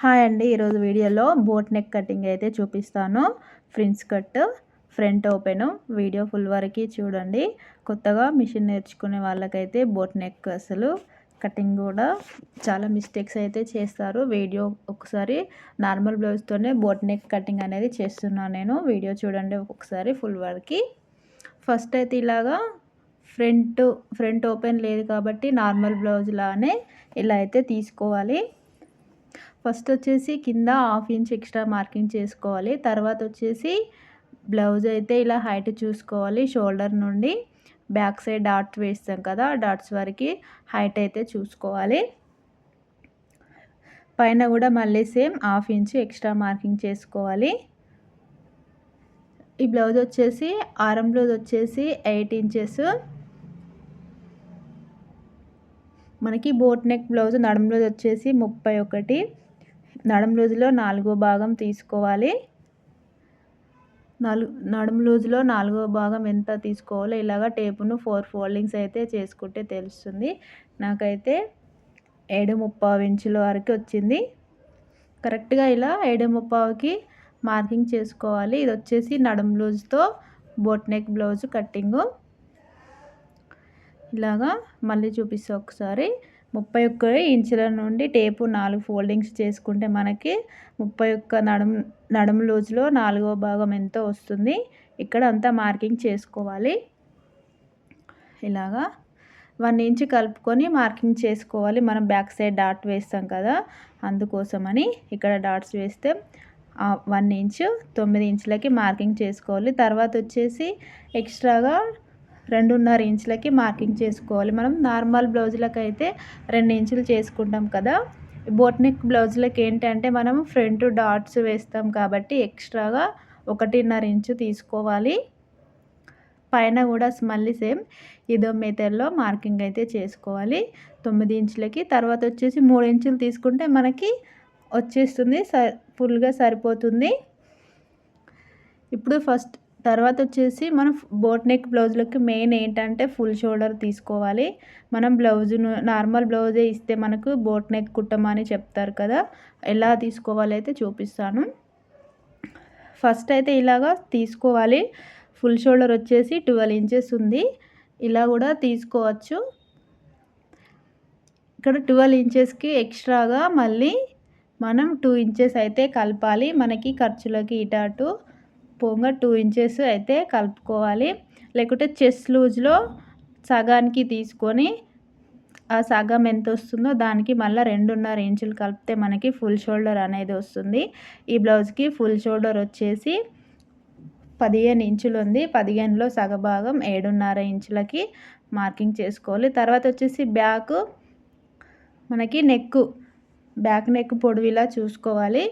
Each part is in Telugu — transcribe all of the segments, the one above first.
హాయ్ అండి ఈరోజు వీడియోలో బోట్ నెక్ కటింగ్ అయితే చూపిస్తాను. Prince cut front open video full వరకు చూడండి. కొత్తగా మిషన్ నేర్చుకునే వాళ్ళకైతే బోట్ నెక్ అసలు కటింగ్ కూడా చాలా మిస్టేక్స్ అయితే చేస్తారు. వీడియో ఒకసారి నార్మల్ బ్లౌజ్తోనే బోట్ నెక్ కటింగ్ అనేది చేస్తున్నాను నేను. వీడియో చూడండి ఒకసారి ఫుల్ వరకు. ఫస్ట్ అయితే ఇలాగా ఫ్రంట్ ఫ్రంట్ ఓపెన్ లేదు కాబట్టి నార్మల్ బ్లౌజ్ లానే ఇలా అయితే తీసుకోవాలి. ఫస్ట్ వచ్చేసి కింద హాఫ్ ఇంచ్ ఎక్స్ట్రా మార్కింగ్ చేసుకోవాలి. తర్వాత వచ్చేసి బ్లౌజ్ అయితే ఇలా హైట్ చూసుకోవాలి. షోల్డర్ నుండి బ్యాక్ సైడ్ డాట్ వేస్తాం కదా డాట్స్ వరకు హైట్ అయితే చూసుకోవాలి. పైన కూడా మళ్ళీ same half inch extra marking చేసుకోవాలి. ఈ బ్లౌజ్ వచ్చేసి ఆరం బ్లౌజ్ వచ్చేసి ఎయిట్ ఇంచెస్. మనకి బోట్ నెక్ బ్లౌజ్ నడుం బ్లౌజ్ వచ్చేసి ముప్పై ఒకటి. నడుం లూజులో నాలుగో భాగం తీసుకోవాలి. నాలుగు నడుము లూజులో నాలుగో భాగం ఎంత తీసుకోవాలో ఇలాగ టేపును ఫోర్ ఫోల్డింగ్స్ అయితే చేసుకుంటే తెలుస్తుంది. నాకైతే ఏడు ముప్పావు ఇంచుల వరకు వచ్చింది. కరెక్ట్గా ఇలా ఏడు ముప్పావుకి మార్కింగ్ చేసుకోవాలి. ఇది వచ్చేసి నడుము లూజ్తో బోట్ నెక్ బ్లౌజ్ కట్టింగు. ఇలాగా మళ్ళీ చూపిస్తా ఒకసారి. ముప్పై ఒక్క ఇంచుల నుండి టేపు నాలుగు ఫోల్డింగ్స్ చేసుకుంటే మనకి ముప్పై ఒక్క నడుము నడుము లూజ్లో నాలుగో భాగం ఎంతో వస్తుంది. ఇక్కడ అంతా మార్కింగ్ చేసుకోవాలి. ఇలాగా వన్ ఇంచ్ కలుపుకొని మార్కింగ్ చేసుకోవాలి. మనం బ్యాక్ సైడ్ డాట్ వేస్తాం కదా అందుకోసమని ఇక్కడ డాట్స్ వేస్తే వన్ ఇంచు తొమ్మిది ఇంచులకి మార్కింగ్ చేసుకోవాలి. తర్వాత వచ్చేసి ఎక్స్ట్రాగా రెండున్నర ఇంచులకి మార్కింగ్ చేసుకోవాలి. మనం నార్మల్ బ్లౌజులకు అయితే రెండు ఇంచులు చేసుకుంటాం కదా. బోట్నిక్ బ్లౌజులకు ఏంటంటే మనం ఫ్రంట్ డాట్స్ వేస్తాం కాబట్టి ఎక్స్ట్రాగా ఒకటిన్నర ఇంచు తీసుకోవాలి. పైన కూడా మళ్ళీ సేమ్ ఇదో మెథడ్లో మార్కింగ్ అయితే చేసుకోవాలి. తొమ్మిది ఇంచులకి తర్వాత వచ్చేసి మూడు ఇంచులు తీసుకుంటే మనకి వచ్చేస్తుంది స ఫుల్గా సరిపోతుంది. ఇప్పుడు ఫస్ట్ తర్వాత వచ్చేసి మనం బోట్ నెక్ బ్లౌజ్లకి మెయిన్ ఏంటంటే ఫుల్ షోల్డర్ తీసుకోవాలి. మనం బ్లౌజును నార్మల్ బ్లౌజే ఇస్తే మనకు బోట్ నెక్ కుట్టమని చెప్తారు కదా. ఎలా తీసుకోవాలి అయితే చూపిస్తాను. ఫస్ట్ అయితే ఇలాగా తీసుకోవాలి. ఫుల్ షోల్డర్ వచ్చేసి ట్వెల్వ్ ఇంచెస్ ఉంది. ఇలా కూడా తీసుకోవచ్చు. ఇక్కడ ట్వెల్వ్ ఇంచెస్కి ఎక్స్ట్రాగా మళ్ళీ మనం టూ ఇంచెస్ అయితే కలపాలి. మనకి ఖర్చులకి ఇటు అటు పోగా టూ ఇంచెస్ అయితే కలుపుకోవాలి. లేకుంటే చెస్ లూజ్లో సగానికి తీసుకొని ఆ సగం ఎంత వస్తుందో దానికి మళ్ళీ రెండున్నర ఇంచులు కలిపితే మనకి ఫుల్ షోల్డర్ అనేది వస్తుంది. ఈ బ్లౌజ్కి ఫుల్ షోల్డర్ వచ్చేసి పదిహేను ఇంచులు ఉంది. పదిహేనులో సగభాగం ఏడున్నర ఇంచులకి మార్కింగ్ చేసుకోవాలి. తర్వాత వచ్చేసి బ్యాక్ మనకి నెక్ బ్యాక్ నెక్ పొడవిలా చూసుకోవాలి.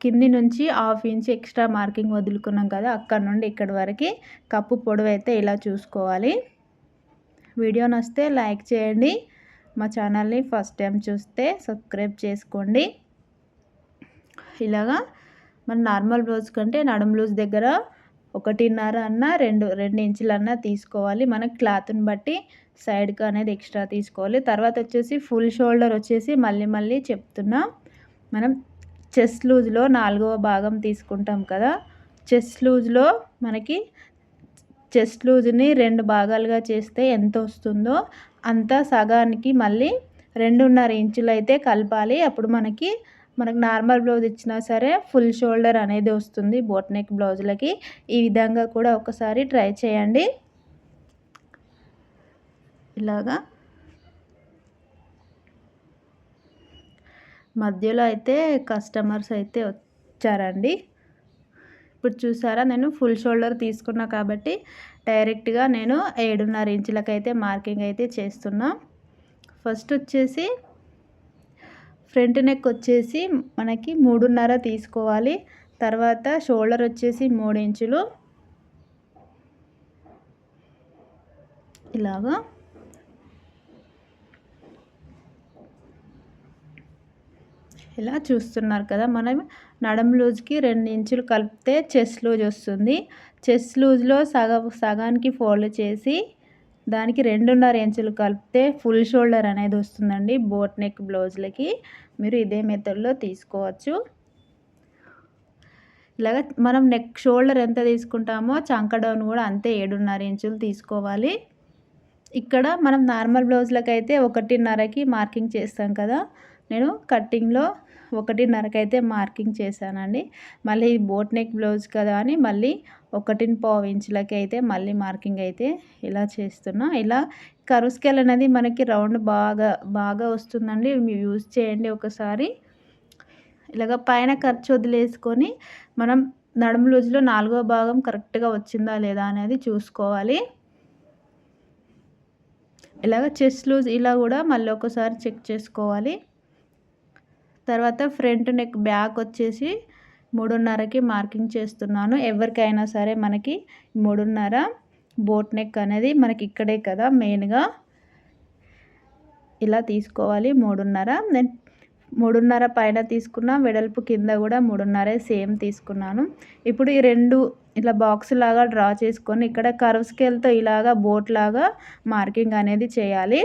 కింది నుంచి హాఫ్ ఇంచ్ ఎక్స్ట్రా మార్కింగ్ వదులుకున్నాం కదా అక్కడ నుండి ఇక్కడి వరకు కప్పు పొడవు అయితే ఇలా చూసుకోవాలి. వీడియో నస్తే లైక్ చేయండి. మా ఛానల్ని ఫస్ట్ టైం చూస్తే సబ్స్క్రైబ్ చేసుకోండి. ఇలాగా మన నార్మల్ బ్లౌజ్ కంటే నడుము బ్లౌజ్ దగ్గర ఒకటిన్నర అన్న రెండు రెండు ఇంచులన్నా తీసుకోవాలి. మన క్లాత్ని బట్టి సైడ్కి అనేది ఎక్స్ట్రా తీసుకోవాలి. తర్వాత వచ్చేసి ఫుల్ షోల్డర్ వచ్చేసి మళ్ళీ మళ్ళీ చెప్తున్నా. మనం చెస్ట్ లూజ్లో నాలుగవ భాగం తీసుకుంటాం కదా. చెస్ట్ లూజ్లో మనకి చెస్ట్ లూజ్ని రెండు భాగాలుగా చేస్తే ఎంత వస్తుందో అంత సగానికి మళ్ళీ రెండున్నర ఇంచులు అయితే కలపాలి. అప్పుడు మనకి మనకు నార్మల్ బ్లౌజ్ ఇచ్చినా సరే ఫుల్ షోల్డర్ అనేది వస్తుంది బోట్ నెక్ బ్లౌజులకి. ఈ విధంగా కూడా ఒకసారి ట్రై చేయండి. ఇలాగా మధ్యలో అయితే కస్టమర్స్ అయితే వచ్చారండి. ఇప్పుడు చూసారా నేను ఫుల్ షోల్డర్ తీసుకున్నా కాబట్టి డైరెక్ట్గా నేను ఏడున్నర ఇంచులకైతే మార్కింగ్ అయితే చేస్తున్నా. ఫస్ట్ వచ్చేసి ఫ్రంట్ నెక్ వచ్చేసి మనకి మూడున్నర తీసుకోవాలి. తర్వాత షోల్డర్ వచ్చేసి మూడు ఇంచులు. ఇలాగా ఇలా చూస్తున్నారు కదా. మనం నడం లూజ్కి రెండు ఇంచులు కలిపితే చెస్ట్ లూజ్ వస్తుంది. చెస్ట్ లూజ్లో సగ సగానికి ఫోల్డ్ చేసి దానికి రెండున్నర ఇంచులు కలిపితే ఫుల్ షోల్డర్ అనేది వస్తుందండి బోట్ నెక్ బ్లౌజ్లకి. మీరు ఇదే మెథడ్లో తీసుకోవచ్చు. ఇలాగ మనం నెక్ షోల్డర్ ఎంత తీసుకుంటామో చంక డౌన్ కూడా అంతే ఏడున్నర ఇంచులు తీసుకోవాలి. ఇక్కడ మనం నార్మల్ బ్లౌజ్లకైతే ఒకటిన్నరకి మార్కింగ్ చేస్తాం కదా. నేను కట్టింగ్లో ఒకటిన్నరకి అయితే మార్కింగ్ చేశానండి. మళ్ళీ బోట్ నెక్ బ్లౌజ్ కదా అని మళ్ళీ ఒకటిని పావు ఇంచులకి అయితే మళ్ళీ మార్కింగ్ అయితే ఇలా చేస్తున్నా. ఇలా కరువు స్కేల్ అనేది మనకి రౌండ్ బాగా బాగా వస్తుందండి. మీరు యూజ్ చేయండి ఒకసారి. ఇలాగ పైన ఖర్చు వదిలేసుకొని మనం నడుము లూజ్లో నాలుగో భాగం కరెక్ట్గా వచ్చిందా లేదా అనేది చూసుకోవాలి. ఇలాగ చెస్ట్ లూజ్ ఇలా కూడా మళ్ళీ ఒకసారి చెక్ చేసుకోవాలి. తర్వాత ఫ్రంట్ నెక్ బ్యాక్ వచ్చేసి మూడున్నరకి మార్కింగ్ చేస్తున్నాను. ఎవరికైనా సరే మనకి మూడున్నర బోట్ నెక్ అనేది మనకి ఇక్కడే కదా మెయిన్గా. ఇలా తీసుకోవాలి మూడున్నర. నేను మూడున్నర పైన తీసుకున్న వెడల్పు కింద కూడా మూడున్నరే సేమ్ తీసుకున్నాను. ఇప్పుడు ఈ రెండు ఇట్లా బాక్స్ లాగా డ్రా చేసుకొని ఇక్కడ కర్వ్ స్కేల్తో ఇలాగా బోట్ లాగా మార్కింగ్ అనేది చేయాలి.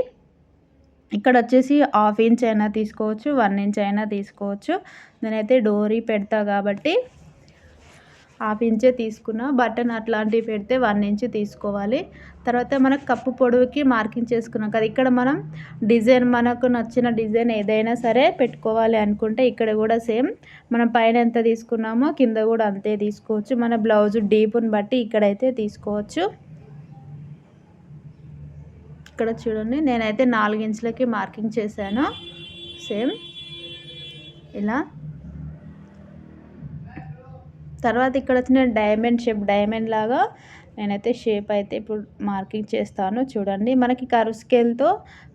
ఇక్కడ వచ్చేసి హాఫ్ ఇంచ్ అయినా తీసుకోవచ్చు వన్ ఇంచ్ అయినా తీసుకోవచ్చు. నేనైతే డోరీ పెడతా కాబట్టి హాఫ్ ఇంచే తీసుకున్నా. బటన్ అట్లాంటివి పెడితే వన్ ఇంచ్ తీసుకోవాలి. తర్వాత మనకు కప్పు పొడవుకి మార్కింగ్ చేసుకున్నాం కదా ఇక్కడ మనం డిజైన్ మనకు నచ్చిన డిజైన్ ఏదైనా సరే పెట్టుకోవాలి అనుకుంటే ఇక్కడ కూడా సేమ్. మనం పైన ఎంత తీసుకున్నామో కింద కూడా అంతే తీసుకోవచ్చు. మన బ్లౌజ్ డీప్ని బట్టి ఇక్కడైతే తీసుకోవచ్చు. ఇక్కడ చూడండి. నేనైతే నాలుగించులకి మార్కింగ్ చేశాను. సేమ్. ఇలా. తర్వాత ఇక్కడ వచ్చిన డైమండ్ షేప్ డైమండ్ లాగా నేనైతే షేప్ అయితే ఇప్పుడు మార్కింగ్ చేస్తాను. చూడండి. మనకి కరు స్కేల్తో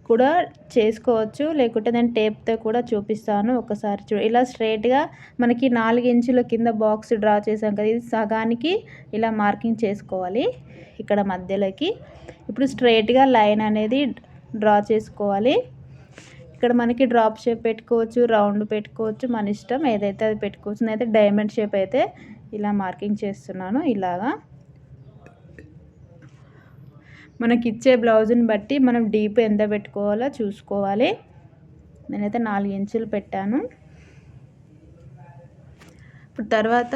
కూడా చేసుకోవచ్చు. లేకుంటే నేను టేప్తో కూడా చూపిస్తాను ఒకసారి చూ ఇలా స్ట్రైట్గా మనకి నాలుగు ఇంచుల కింద బాక్స్ డ్రా చేసాం కదా ఇది సగానికి ఇలా మార్కింగ్ చేసుకోవాలి ఇక్కడ మధ్యలోకి. ఇప్పుడు స్ట్రైట్గా లైన్ అనేది డ్రా చేసుకోవాలి. ఇక్కడ మనకి డ్రాప్ షేప్ పెట్టుకోవచ్చు రౌండ్ పెట్టుకోవచ్చు మన ఇష్టం ఏదైతే అది పెట్టుకోవచ్చు. నేనైతే డైమండ్ షేప్ అయితే ఇలా మార్కింగ్ చేస్తున్నాను ఇలాగా. మనకి ఇచ్చే బ్లౌజ్ని బట్టి మనం డీప్ ఎంత పెట్టుకోవాలో చూసుకోవాలి. నేనైతే నాలుగు ఇంచులు పెట్టాను. ఇప్పుడు తర్వాత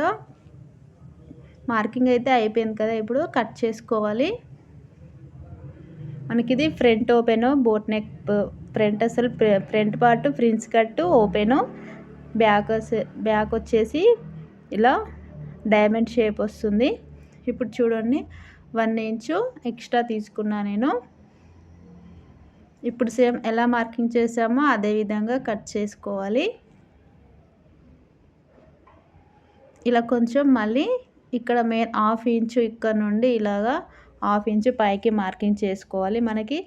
మార్కింగ్ అయితే అయిపోయింది కదా ఇప్పుడు కట్ చేసుకోవాలి. మనకి ఇది front open boat neck front అసలు front part prince cut open. Back back వచ్చేసి ఇలా డైమండ్ షేప్ వస్తుంది. ఇప్పుడు చూడండి వన్ ఇంచు ఎక్స్ట్రా తీసుకున్నా నేను. ఇప్పుడు సేమ్ ఎలా మార్కింగ్ చేసామో అదే విధంగా కట్ చేసుకోవాలి. ఇలా కొంచెం మళ్ళీ ఇక్కడ మెయిన్ హాఫ్ ఇంచు ఇక్కడ నుండి ఇలాగా హాఫ్ ఇంచు పైకి మార్కింగ్ చేసుకోవాలి. మనకి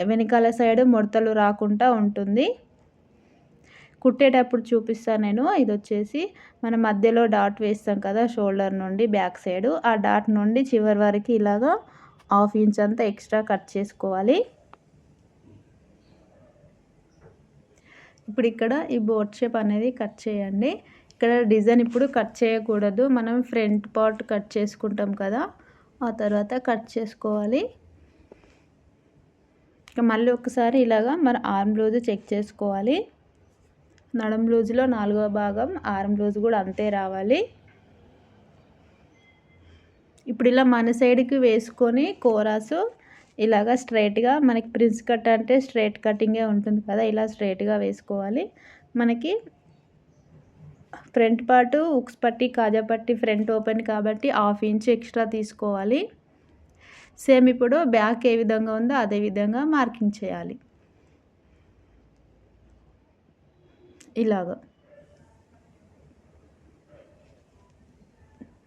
వెనకాల సైడ్ ముడతలు రాకుండా ఉంటుంది. కుట్టేటప్పుడు చూపిస్తాను నేను. ఇది వచ్చేసి మన మధ్యలో డాట్ వేస్తాం కదా షోల్డర్ నుండి బ్యాక్ సైడ్. ఆ డాట్ నుండి చివరి వరకు ఇలాగా హాఫ్ ఇంచ్ అంతా ఎక్స్ట్రా కట్ చేసుకోవాలి. ఇప్పుడు ఇక్కడ ఈ బోట్ షేప్ అనేది కట్ చేయండి. ఇక్కడ డిజైన్ ఇప్పుడు కట్ చేయకూడదు. మనం ఫ్రంట్ పార్ట్ కట్ చేసుకుంటాం కదా ఆ తర్వాత కట్ చేసుకోవాలి. ఇక మళ్ళీ ఒకసారి ఇలాగా మన ఆర్మ్ బ్లౌజ్ చెక్ చేసుకోవాలి. నడం లూజులో నాలుగో భాగం ఆరం లూజు కూడా అంతే రావాలి. ఇప్పుడు ఇలా మన సైడ్కి వేసుకొని కోరాసు ఇలాగా స్ట్రైట్గా మనకి ప్రిన్స్ కట్ అంటే స్ట్రైట్ కటింగే ఉంటుంది కదా ఇలా స్ట్రైట్గా వేసుకోవాలి. మనకి ఫ్రంట్ పార్ట్ ఉక్స్ పట్టి కాజా పట్టి ఫ్రంట్ ఓపెన్ కాబట్టి హాఫ్ ఇంచ్ ఎక్స్ట్రా తీసుకోవాలి. సేమ్ ఇప్పుడు బ్యాక్ ఏ విధంగా ఉందో అదే విధంగా మార్కింగ్ చేయాలి. ఇలాగ.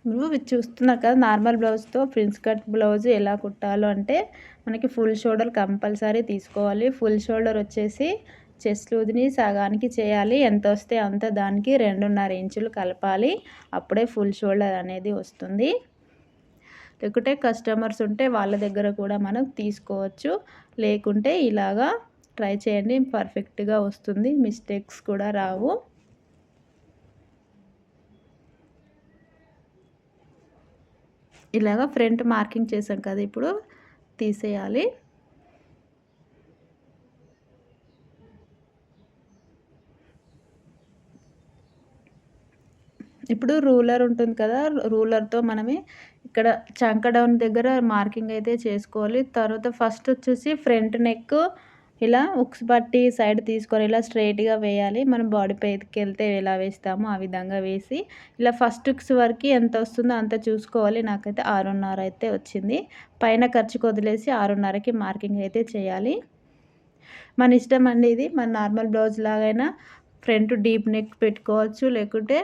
నువ్వు చూస్తున్నా కదా నార్మల్ బ్లౌజ్తో ప్రిన్స్ కట్ బ్లౌజ్ ఎలా కుట్టాలో అంటే మనకి ఫుల్ షోల్డర్ కంపల్సరీ తీసుకోవాలి. ఫుల్ షోల్డర్ వచ్చేసి చెస్ట్ లూజ్ని సగానికి చేయాలి. ఎంత వస్తే అంత దానికి రెండున్నర ఇంచులు కలపాలి. అప్పుడే ఫుల్ షోల్డర్ అనేది వస్తుంది. లేకుంటే కస్టమర్స్ ఉంటే వాళ్ళ దగ్గర కూడా మనం తీసుకోవచ్చు. లేకుంటే ఇలాగా ట్రై చేయండి పర్ఫెక్ట్గా వస్తుంది. మిస్టేక్స్ కూడా రావు. ఇలాగ ఫ్రంట్ మార్కింగ్ చేసాం కదా ఇప్పుడు తీసేయాలి. ఇప్పుడు రూలర్ ఉంటుంది కదా రూలర్తో మనమే ఇక్కడ చంక డౌన్ దగ్గర మార్కింగ్ అయితే చేసుకోవాలి. తర్వాత ఫస్ట్ వచ్చేసి ఫ్రంట్ నెక్ ఇలా ఉక్స్ పట్టి సైడ్ తీసుకొని ఇలా స్ట్రైట్గా వేయాలి. మనం బాడీ పైకి వెళ్తే ఎలా వేస్తామో ఆ విధంగా వేసి ఇలా ఫస్ట్ ఉక్స్ వరకు ఎంత వస్తుందో అంత చూసుకోవాలి. నాకైతే ఆరున్నర అయితే వచ్చింది. పైన ఖర్చుకు వదిలేసి ఆరున్నరకి మార్కింగ్ అయితే చేయాలి. మన ఇష్టం అండి ఇది మన నార్మల్ బ్లౌజ్ లాగైనా ఫ్రంట్ డీప్ నెక్ పెట్టుకోవచ్చు లేకుంటే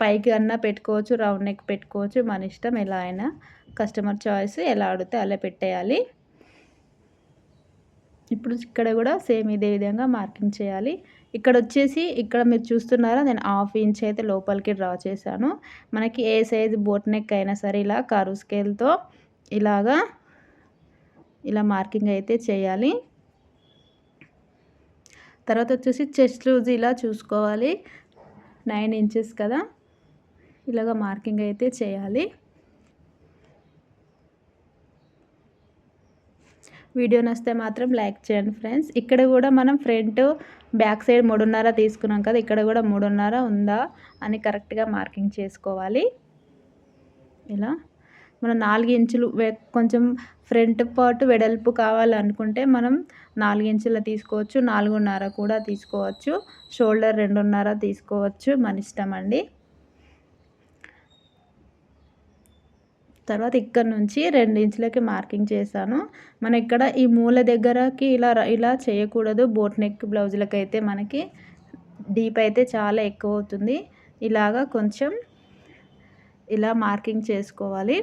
పైకి అన్నా పెట్టుకోవచ్చు రౌండ్ నెక్ పెట్టుకోవచ్చు. మన ఇష్టం ఎలా అయినా కస్టమర్ చాయిస్ ఎలా అడిగితే అలా పెట్టేయాలి. ఇప్పుడు ఇక్కడ కూడా సేమ్ ఇదే విధంగా మార్కింగ్ చేయాలి. ఇక్కడ వచ్చేసి ఇక్కడ మీరు చూస్తున్నారా నేను హాఫ్ ఇంచ్ అయితే లోపలికి డ్రా చేశాను. మనకి ఏ సైజ్ బోట్ నెక్ అయినా సరే ఇలా కారు స్కేల్తో ఇలాగా ఇలా మార్కింగ్ అయితే చేయాలి. తర్వాత వచ్చేసి చెస్ట్ లూజ్ ఇలా చూసుకోవాలి. నైన్ ఇంచెస్ కదా ఇలాగ మార్కింగ్ అయితే చేయాలి. వీడియో నచ్చితే మాత్రం లైక్ చేయండి ఫ్రెండ్స్. ఇక్కడ కూడా మనం ఫ్రంట్ బ్యాక్ సైడ్ మూడున్నర తీసుకున్నాం కదా ఇక్కడ కూడా మూడున్నర ఉందా అని కరెక్ట్గా మార్కింగ్ చేసుకోవాలి. ఇలా మనం నాలుగు ఇంచులు కొంచెం ఫ్రంట్ పార్ట్ వెడల్పు కావాలనుకుంటే మనం నాలుగు ఇంచుల తీసుకోవచ్చు నాలుగున్నర కూడా తీసుకోవచ్చు షోల్డర్ రెండున్నర తీసుకోవచ్చు మన ఇష్టం అండి. తర్వాత ఇక్కడ నుంచి రెండు ఇంచులకి మార్కింగ్ చేశాను. మన ఇక్కడ ఈ మూల దగ్గరకి ఇలా ఇలా చేయకూడదు. బోట్ నెక్ బ్లౌజులకి అయితే మనకి డీప్ అయితే చాలా ఎక్కువ అవుతుంది. ఇలాగా కొంచెం ఇలా మార్కింగ్ చేసుకోవాలి.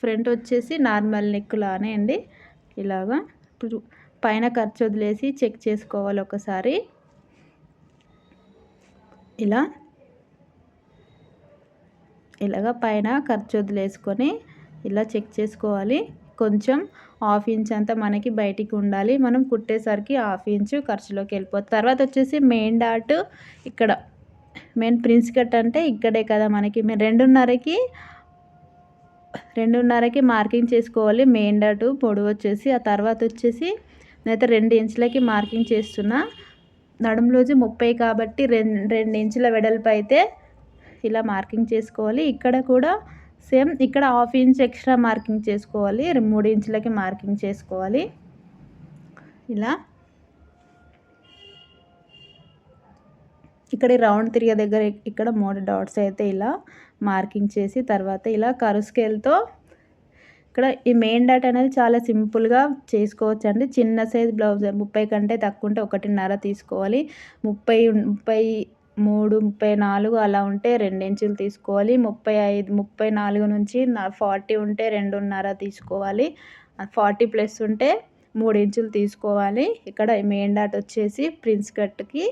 ఫ్రంట్ వచ్చేసి నార్మల్ నెక్ లానే అండి. ఇలాగా ఇప్పుడు పైన ఖర్చు వదిలేసి చెక్ చేసుకోవాలి ఒకసారి. ఇలా ఇలాగ పైన ఖర్చు వదిలేసుకొని ఇలా చెక్ చేసుకోవాలి. కొంచెం హాఫ్ ఇంచ్ అంతా మనకి బయటికి ఉండాలి. మనం కుట్టేసరికి హాఫ్ ఇంచ్ ఖర్చులోకి వెళ్ళిపోతుంది. తర్వాత వచ్చేసి మెయిన్ డాట్ ఇక్కడ. మెయిన్ ప్రిన్స్ కట్ అంటే ఇక్కడే కదా మనకి. రెండున్నరకి రెండున్నరకి మార్కింగ్ చేసుకోవాలి. మెయిన్ డాట్ పొడవు వచ్చేసి ఆ తర్వాత వచ్చేసి నేనైతే రెండు ఇంచులకి మార్కింగ్ చేస్తున్నా. నడుములోజు ముప్పై కాబట్టి రెండు రెండు ఇంచుల వెడల్పు అయితే ఇలా మార్కింగ్ చేసుకోవాలి. ఇక్కడ కూడా సేమ్ ఇక్కడ హాఫ్ ఇంచ్ ఎక్స్ట్రా మార్కింగ్ చేసుకోవాలి. మూడు ఇంచులకి మార్కింగ్ చేసుకోవాలి. ఇలా. ఇక్కడ రౌండ్ తిరిగే దగ్గర ఇక్కడ మూడు డాట్స్ అయితే ఇలా మార్కింగ్ చేసి తర్వాత ఇలా కరు స్కేల్తో ఇక్కడ ఈ మెయిన్ డాట్ అనేది చాలా సింపుల్గా చేసుకోవచ్చు అండి చిన్న సైజ్ బ్లౌజ్ ముప్పై కంటే తక్కువ ఉంటే ఒకటిన్నర తీసుకోవాలి. ముప్పై ముప్పై మూడు ముప్పై నాలుగు అలా ఉంటే రెండించులు తీసుకోవాలి. ముప్పై ఐదు ముప్పై నాలుగు నుంచి ఫార్టీ ఉంటే రెండున్నర తీసుకోవాలి. ఫార్టీ ప్లస్ ఉంటే మూడు ఇంచులు తీసుకోవాలి. ఇక్కడ మెయిన్ డాట్ వచ్చేసి ప్రిన్స్ కట్కి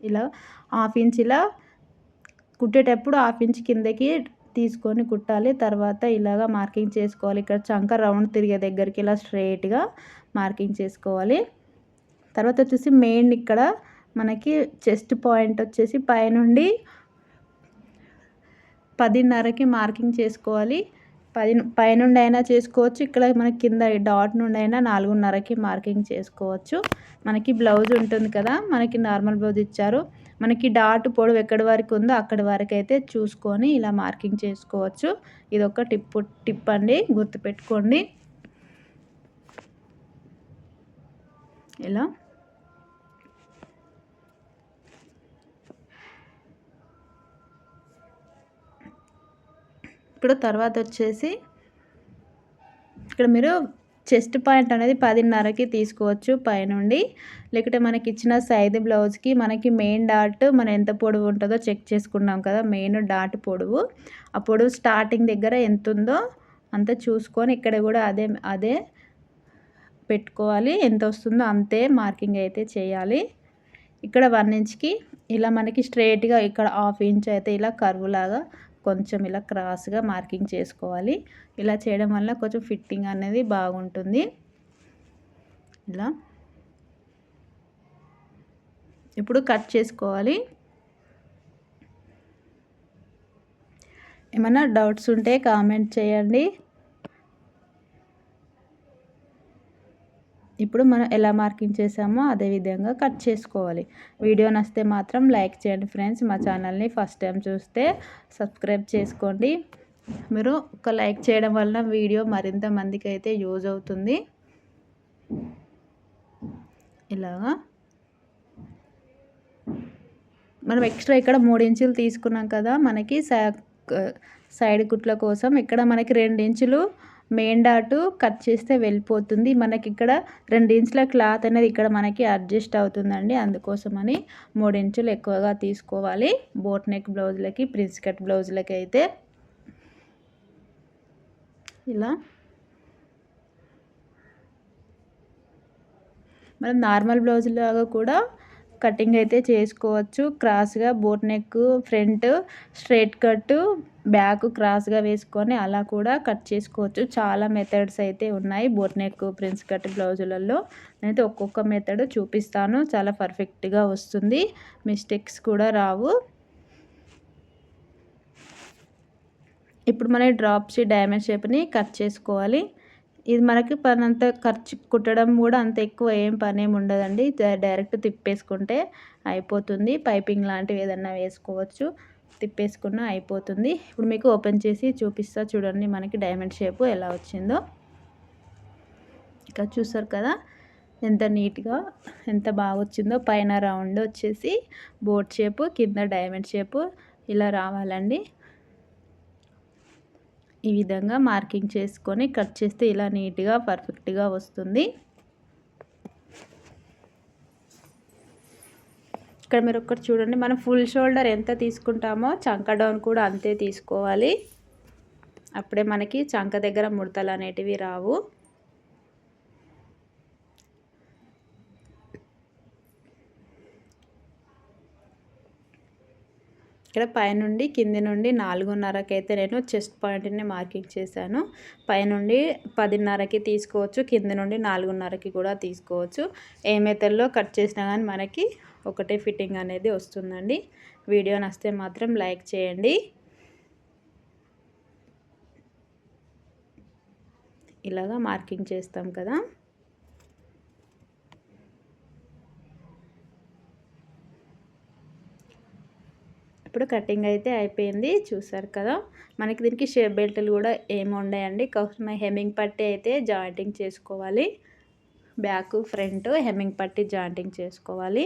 ఇలా హాఫ్ ఇంచ్ ఇలా కుట్టేటప్పుడు హాఫ్ ఇంచ్ కిందకి తీసుకొని కుట్టాలి. తర్వాత ఇలాగ మార్కింగ్ చేసుకోవాలి. ఇక్కడ చంక రౌండ్ తిరిగే దగ్గరికి ఇలా స్ట్రైట్గా మార్కింగ్ చేసుకోవాలి. తర్వాత వచ్చేసి మెయిన్ ఇక్కడ మనకి చెస్ట్ పాయింట్ వచ్చేసి పైనుండి పదిన్నరకి మార్కింగ్ చేసుకోవాలి. పది పైనుండి అయినా చేసుకోవచ్చు. ఇక్కడ మనకి కింద డాట్ నుండి అయినా నాలుగున్నరకి మార్కింగ్ చేసుకోవచ్చు. మనకి బ్లౌజ్ ఉంటుంది కదా మనకి నార్మల్ బ్లౌజ్ ఇచ్చారు. మనకి డాట్ పొడవు ఎక్కడి వరకు ఉందో అక్కడి వరకు అయితే చూసుకొని ఇలా మార్కింగ్ చేసుకోవచ్చు. ఇది ఒక టిప్ టిప్ అండి. గుర్తుపెట్టుకోండి. ఇలా ఇప్పుడు తర్వాత వచ్చేసి ఇక్కడ మీరు చెస్ట్ పాయింట్ అనేది పదిన్నరకి తీసుకోవచ్చు పైనుండి. లేకుంటే మనకి ఇచ్చిన సైజ్ బ్లౌజ్కి మనకి మెయిన్ డాట్ మన ఎంత పొడవు ఉంటుందో చెక్ చేసుకున్నాం కదా మెయిన్ డాట్ పొడవు. ఆ పొడవు స్టార్టింగ్ దగ్గర ఎంత ఉందో అంత చూసుకొని ఇక్కడ కూడా అదే అదే పెట్టుకోవాలి. ఎంత వస్తుందో అంతే మార్కింగ్ అయితే చేయాలి. ఇక్కడ వన్ ఇంచ్కి ఇలా మనకి స్ట్రైట్గా ఇక్కడ హాఫ్ ఇంచ్ అయితే ఇలా కర్వ్ లాగా కొంచెం ఇలా క్రాస్గా మార్కింగ్ చేసుకోవాలి. ఇలా చేయడం వల్ల కొంచెం ఫిట్టింగ్ అనేది బాగుంటుంది. ఇలా. ఇప్పుడు కట్ చేసుకోవాలి. ఏమైనా డౌట్స్ ఉంటే కామెంట్ చేయండి. ఇప్పుడు మనం ఎలా మార్కింగ్ చేసామో అదే విధంగా కట్ చేసుకోవాలి. వీడియో నచ్చితే మాత్రం లైక్ చేయండి ఫ్రెండ్స్. మా ఛానల్ని ఫస్ట్ టైం చూస్తే సబ్స్క్రైబ్ చేసుకోండి. మీరు ఒక లైక్ చేయడం వలన వీడియో మరింత మందికి అయితే యూజ్ అవుతుంది. ఇలాగా. మనం ఎక్స్ట్రా ఇక్కడ మూడు ఇంచులు తీసుకున్నాం కదా మనకి సైడ్ కుట్ల కోసం ఇక్కడ మనకి రెండు ఇంచులు మెయిన్ డాటు కట్ చేస్తే వెళ్ళిపోతుంది. మనకి ఇక్కడ రెండు ఇంచుల క్లాత్ అనేది ఇక్కడ మనకి అడ్జస్ట్ అవుతుందండి. అందుకోసమని మూడు ఇంచులు ఎక్కువగా తీసుకోవాలి. బోట్ నెక్ బ్లౌజులకి ప్రిన్స్ కట్ బ్లౌజులకి అయితే. ఇలా. మనం నార్మల్ బ్లౌజ్ లాగా కూడా కటింగ్ అయితే చేసుకోవచ్చు. క్రాస్గా boat neck front straight cut back క్రాస్గా వేసుకొని అలా కూడా కట్ చేసుకోవచ్చు. చాలా మెథడ్స్ అయితే ఉన్నాయి బోట్ నెక్ ప్రిన్స్ కట్ బ్లౌజులలో. నేనైతే ఒక్కొక్క మెథడ్ చూపిస్తాను. చాలా పర్ఫెక్ట్గా వస్తుంది. మిస్టేక్స్ కూడా రావు. ఇప్పుడు మన డ్రాప్స్ డైమండ్ షేప్ని కట్ చేసుకోవాలి. ఇది మనకి పని అంత ఖర్చు కుట్టడం కూడా అంత ఎక్కువ ఏం పని ఏమి ఉండదండి డైరెక్ట్ తిప్పేసుకుంటే అయిపోతుంది. పైపింగ్ లాంటివి ఏదన్నా వేసుకోవచ్చు. తిప్పేసుకున్న అయిపోతుంది. ఇప్పుడు మీకు ఓపెన్ చేసి చూపిస్తా చూడండి మనకి డైమండ్ షేపు ఎలా వచ్చిందో. ఇక్కడ చూసారు కదా? ఎంత నీట్గా ఎంత బాగా వచ్చిందో. పైన రౌండ్ వచ్చేసి బోట్ షేపు కింద డైమండ్ షేపు ఇలా రావాలండి. ఈ విధంగా మార్కింగ్ చేసుకొని కట్ చేస్తే ఇలా నీట్గా పర్ఫెక్ట్గా వస్తుంది. ఇక్కడ మీరు ఒకటి చూడండి. మనం ఫుల్ షోల్డర్ ఎంత తీసుకుంటామో చంక డౌన్ కూడా అంతే తీసుకోవాలి. అప్పుడే మనకి చంక దగ్గర ముడతలు అనేటివి రావు. ఇక్కడ పైనుండి కింది నుండి నాలుగున్నరకి అయితే నేను చెస్ట్ పాయింట్ని మార్కింగ్ చేశాను. పైనుండి పదిన్నరకి తీసుకోవచ్చు కింది నుండి నాలుగున్నరకి కూడా తీసుకోవచ్చు. ఏ మెథడ్లో కట్ చేసినా కానీ మనకి ఒకటే ఫిట్టింగ్ అనేది వస్తుందండి. వీడియో నచ్చితే మాత్రం లైక్ చేయండి. ఇలాగా మార్కింగ్ చేస్తాం కదా. ఇప్పుడు కటింగ్ అయితే అయిపోయింది. చూసారు కదా? మనకి దీనికి షేప్ బెల్ట్లు కూడా ఏమి ఉండయండి. కాకపోతే హెమ్మింగ్ పట్టి అయితే జాయింటింగ్ చేసుకోవాలి. బ్యాక్ ఫ్రంట్ హెమ్మింగ్ పట్టి జాయింటింగ్ చేసుకోవాలి.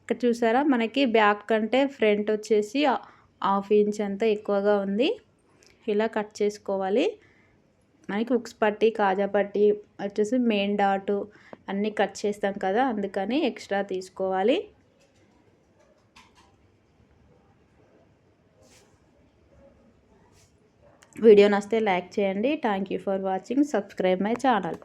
ఇక్కడ చూసారా? మనకి బ్యాక్ కంటే ఫ్రంట్ వచ్చేసి హాఫ్ ఇంచ్ అంతా ఎక్కువగా ఉంది. ఇలా కట్ చేసుకోవాలి. మనకి ఉక్స్ పట్టి కాజా పట్టి వచ్చేసి మెయిన్ డాటు అన్నీ కట్ చేస్తాం కదా? అందుకని ఎక్స్ట్రా తీసుకోవాలి. వీడియో నచ్చితే లైక్ చేయండి. Thank you for watching subscribe my channel